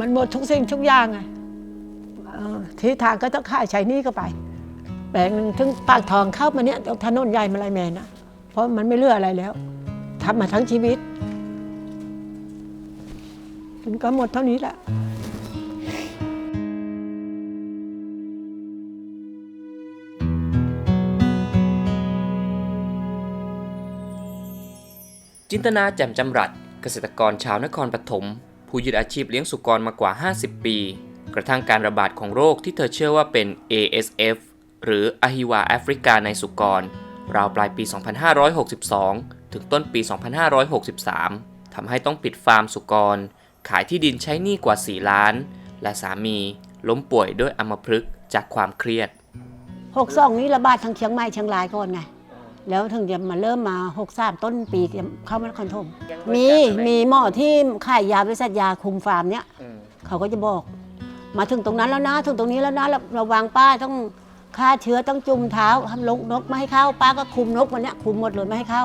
มันหมดทุกสิ่งทุกอย่างไงเออที่ทางก็ต้องค่าใช้นี้ก็ไป แปลงหนึ่งถึงปากทองเข้ามาเนี่ยถนนใหญ่มาลายแมนนะเพราะมันไม่เลืออะไรแล้วทำมาทั้งชีวิต มันก็หมดเท่านี้แหละจินตนาแจ่มจำรัดเกษตรกรชาวนครปฐม ผู้ยึดอาชีพเลี้ยงสุกรมากว่า 50 ปี กระทั่งการระบาดของโรคที่เธอเชื่อว่าเป็น ASF หรืออหิวาแอฟริกาในสุกร ราวปลายปี 2562 ถึงต้นปี 2563 ทำให้ต้องปิดฟาร์มสุกร ขายที่ดินใช้หนี้กว่า 4 ล้าน และสามีล้มป่วยด้วยอัมพฤกษ์จากความเครียดหกสองนี้ระบาดทางเชียงใหม่เชียงรายก่อนไง แล้วถึงจะมาเริ่มมาหกสามต้นปีเข้ามานครธมมีมีหมอที่ขายยาบริษัทยาคุมฟาร์มเนี้ยเขาก็จะบอก มาถึงตรงนั้นแล้วนะถึงตรงนี้แล้วนะระระวังป้าต้องฆ่าเชื้อต้องจุ่มเท้าทำลงนกไม่ให้เข้าป้าก็คุมนกวันเนี้ยคุมหมดเลยไม่ให้เข้า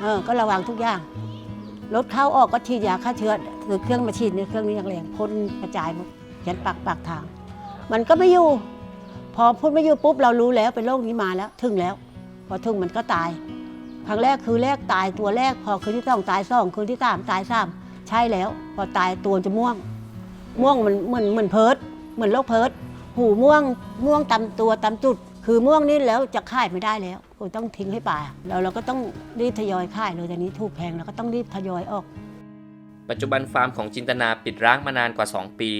เออก็ระวังทุกอย่างรถเข้าออกก็ฉีดยาฆ่าเชื้อหรือเครื่องมาฉีดเนี่ยเครื่องนี้อย่างแรงพ่นกระจายหมดยันปากปากทาง มันก็ไม่อยู่ พอพูดไม่อยู่ปุ๊บเรารู้แล้วเป็นโรคนี้มาแล้ว ถึงแล้ว พอถึงมันก็ตาย ครั้งแรกคือแรกตายตัวแรก พอคืนที่สองตายสองคืนที่สามตายสามใช่แล้ว พอตายตัวจะม่วง ม่วงมันเหมือนเหมือนเพิร์ดเหมือนโรคเพิร์ดหูม่วงม่วงตามตัวตามจุด คือม่วงนี่แล้วจะขายไม่ได้แล้วก็ต้องทิ้งให้ป่าแล้วเราก็ต้องรีบทยอยขายเลยแต่นี้ถูกแพงเราก็ต้องรีบทยอยออก ปัจจุบันฟาร์มของจินตนาปิดร้างมานานกว่า 2 ปี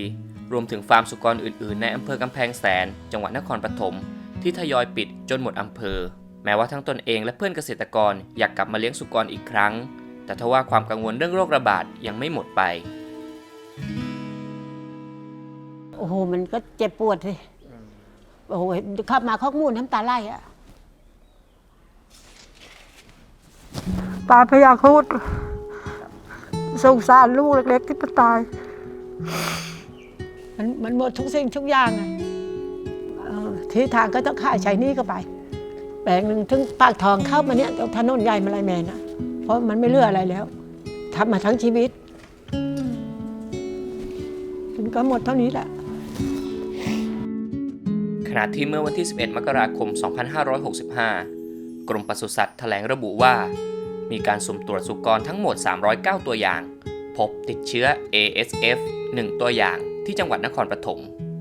รวมถึงฟาร์มสุกรอื่นๆ ในอำเภอกำแพงแสน จังหวัดนครปฐมที่ทยอยปิดจนหมดอำเภอ แม้ว่าทั้งตนเองและเพื่อนเกษตรกรอยากกลับมาเลี้ยงสุกรอีกครั้ง แต่ทว่าความกังวลเรื่องโรคระบาดยังไม่หมดไป โอ้โห มันก็เจ็บปวดสิโอ้โหขับมาข้อมูลน้ำตาไหลอะปาพยาคูดสงสารลูกเล็ก ๆ ที่มันตาย มันมันหมดทุกสิ่งทุกอย่างไงเออที่ทางก็ต้องค่าใช้หนี้ก็ไป แปลงหนึ่งถึงปากทองเข้ามาเนี่ยถนนใหญ่มาลายแมนนะเพราะมันไม่เลือกอะไรแล้วทำมาทั้งชีวิต มันก็หมดเท่านี้แหละขณะที่เมื่อวันที่ 11 มกราคม 2565 กรมปศุสัตว์แถลงระบุว่า มีการสุ่มตรวจสุกรทั้งหมด 309 ตัวอย่าง พบติดเชื้อ ASF 1 ตัวอย่างที่จังหวัดนครปฐม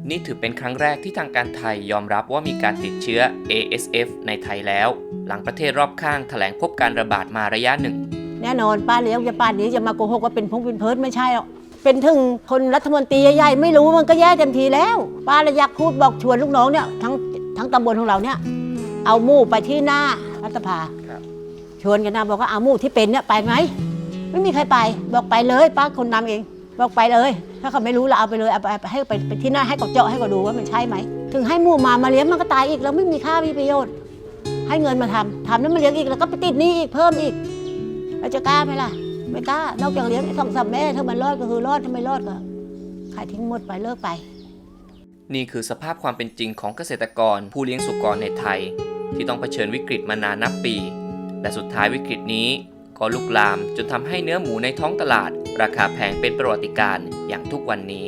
นี่ถือเป็นครั้งแรกที่ทางการไทยยอมรับว่ามีการติดเชื้อ ASF ในไทยแล้ว หลังประเทศรอบข้างแถลงพบการระบาดมาระยะหนึ่ง แน่นอนป้าเลี้ยงจะป่านนี้จะมาโกหกว่าเป็นพงเป็นเพิร์ดไม่ใช่หรอกเป็นถึงคนรัฐมนตรีใหญ่ๆไม่รู้มันก็แย่เต็มทีแล้ว ป้าเลยอยากพูดบอกชวนลูกน้องเนี่ยทั้งทั้งตำบลของเราเนี่ยเอาหมู่ไปที่หน้ารัฐสภาครับชวนกันนะบอกว่าเอาหมู่ที่เป็นเนี่ยไปไหมไม่มีใครไปบอกไปเลยป้าคนนำเอง บอกไปเลย ถ้าเขาไม่รู้เราเอาไปเลยเอาไปให้ไปไปที่หน้าให้เขาเจาะให้เขาดูว่ามันใช่ไหม ถึงให้หมู่มามาเลี้ยงมันก็ตายอีกแล้วไม่มีค่าไม่มีประโยชน์ ให้เงินมาทำทำแล้วมาเลี้ยงอีกแล้วก็ไปติดหนี้อีกเพิ่มอีกเราจะกล้าไหมล่ะ ไม่กล้านอกจากเลี้ยงสองสามแม่ถ้ามันรอดก็คือรอดถ้าไม่รอดก็ขายทิ้งหมดไปเลิกไป นี่คือสภาพความเป็นจริงของเกษตรกรผู้เลี้ยงสุกรในไทย ที่ต้องเผชิญวิกฤตมานานนับปี และสุดท้ายวิกฤตนี้ก็ลุกลามจนทำให้เนื้อหมูในท้องตลาด ราคาแพงเป็นประวัติการณ์อย่างทุกวันนี้